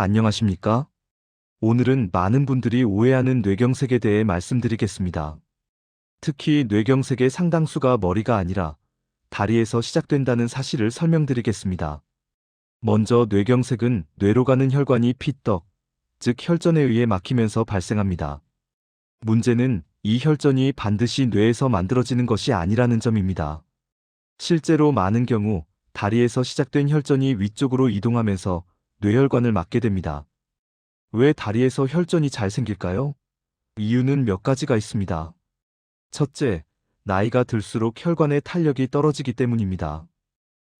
안녕하십니까? 오늘은 많은 분들이 오해하는 뇌경색에 대해 말씀드리겠습니다. 특히 뇌경색의 상당수가 머리가 아니라 다리에서 시작된다는 사실을 설명드리겠습니다. 먼저 뇌경색은 뇌로 가는 혈관이 피떡, 즉 혈전에 의해 막히면서 발생합니다. 문제는 이 혈전이 반드시 뇌에서 만들어지는 것이 아니라는 점입니다. 실제로 많은 경우 다리에서 시작된 혈전이 위쪽으로 이동하면서 뇌혈관을 막게 됩니다. 왜 다리에서 혈전이 잘 생길까요? 이유는 몇 가지가 있습니다. 첫째, 나이가 들수록 혈관의 탄력이 떨어지기 때문입니다.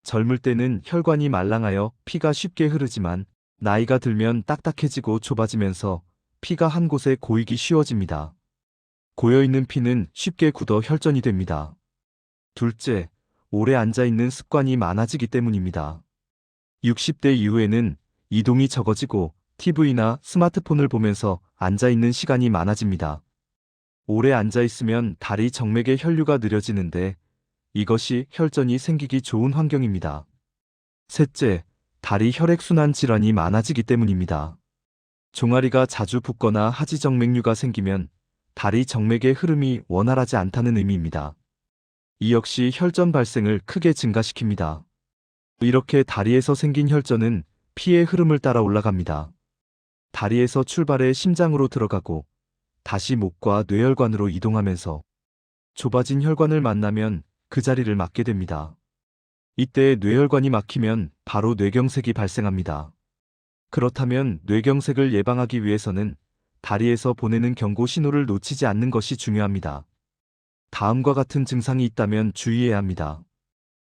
젊을 때는 혈관이 말랑하여 피가 쉽게 흐르지만 나이가 들면 딱딱해지고 좁아지면서 피가 한 곳에 고이기 쉬워집니다. 고여있는 피는 쉽게 굳어 혈전이 됩니다. 둘째, 오래 앉아있는 습관이 많아지기 때문입니다. 60대 이후에는 이동이 적어지고 TV나 스마트폰을 보면서 앉아있는 시간이 많아집니다. 오래 앉아있으면 다리 정맥의 혈류가 느려지는데 이것이 혈전이 생기기 좋은 환경입니다. 셋째, 다리 혈액순환 질환이 많아지기 때문입니다. 종아리가 자주 붓거나 하지정맥류가 생기면 다리 정맥의 흐름이 원활하지 않다는 의미입니다. 이 역시 혈전 발생을 크게 증가시킵니다. 이렇게 다리에서 생긴 혈전은 피의 흐름을 따라 올라갑니다. 다리에서 출발해 심장으로 들어가고 다시 목과 뇌혈관으로 이동하면서 좁아진 혈관을 만나면 그 자리를 막게 됩니다. 이때 뇌혈관이 막히면 바로 뇌경색이 발생합니다. 그렇다면 뇌경색을 예방하기 위해서는 다리에서 보내는 경고 신호를 놓치지 않는 것이 중요합니다. 다음과 같은 증상이 있다면 주의해야 합니다.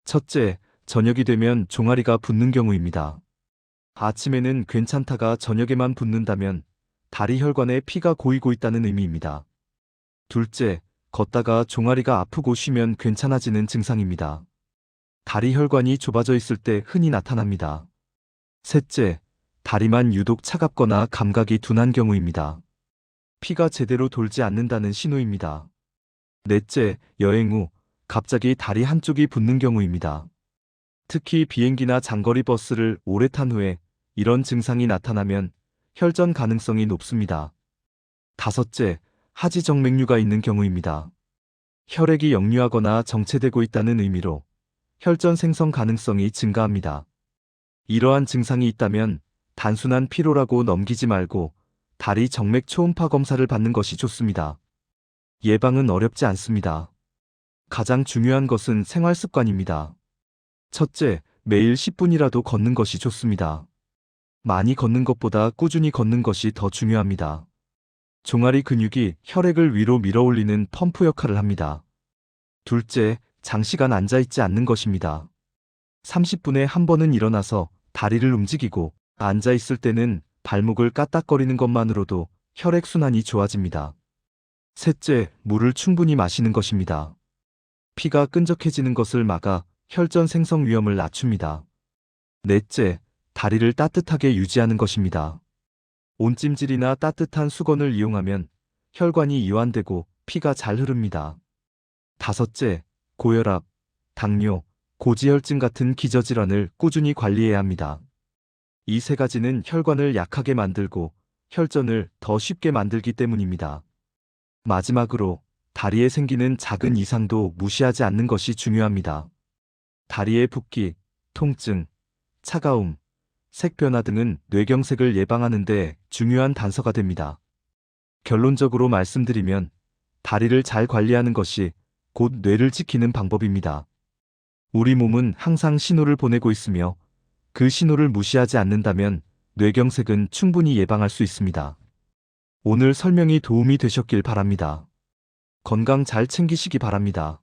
첫째, 저녁이 되면 종아리가 붓는 경우입니다. 아침에는 괜찮다가 저녁에만 붓는다면 다리 혈관에 피가 고이고 있다는 의미입니다. 둘째, 걷다가 종아리가 아프고 쉬면 괜찮아지는 증상입니다. 다리 혈관이 좁아져 있을 때 흔히 나타납니다. 셋째, 다리만 유독 차갑거나 감각이 둔한 경우입니다. 피가 제대로 돌지 않는다는 신호입니다. 넷째, 여행 후 갑자기 다리 한쪽이 붓는 경우입니다. 특히 비행기나 장거리 버스를 오래 탄 후에 이런 증상이 나타나면 혈전 가능성이 높습니다. 다섯째, 하지정맥류가 있는 경우입니다. 혈액이 역류하거나 정체되고 있다는 의미로 혈전 생성 가능성이 증가합니다. 이러한 증상이 있다면 단순한 피로라고 넘기지 말고 다리 정맥 초음파 검사를 받는 것이 좋습니다. 예방은 어렵지 않습니다. 가장 중요한 것은 생활 습관입니다. 첫째, 매일 10분이라도 걷는 것이 좋습니다. 많이 걷는 것보다 꾸준히 걷는 것이 더 중요합니다. 종아리 근육이 혈액을 위로 밀어 올리는 펌프 역할을 합니다. 둘째, 장시간 앉아있지 않는 것입니다. 30분에 한 번은 일어나서 다리를 움직이고 앉아있을 때는 발목을 까딱거리는 것만으로도 혈액순환이 좋아집니다. 셋째, 물을 충분히 마시는 것입니다. 피가 끈적해지는 것을 막아 혈전 생성 위험을 낮춥니다. 넷째, 다리를 따뜻하게 유지하는 것입니다. 온찜질이나 따뜻한 수건을 이용하면 혈관이 이완되고 피가 잘 흐릅니다. 다섯째, 고혈압, 당뇨, 고지혈증 같은 기저질환을 꾸준히 관리해야 합니다. 이 세 가지는 혈관을 약하게 만들고 혈전을 더 쉽게 만들기 때문입니다. 마지막으로 다리에 생기는 작은 이상도 무시하지 않는 것이 중요합니다. 다리의 붓기, 통증, 차가움, 색 변화 등은 뇌경색을 예방하는 데 중요한 단서가 됩니다. 결론적으로 말씀드리면 다리를 잘 관리하는 것이 곧 뇌를 지키는 방법입니다. 우리 몸은 항상 신호를 보내고 있으며 그 신호를 무시하지 않는다면 뇌경색은 충분히 예방할 수 있습니다. 오늘 설명이 도움이 되셨길 바랍니다. 건강 잘 챙기시기 바랍니다.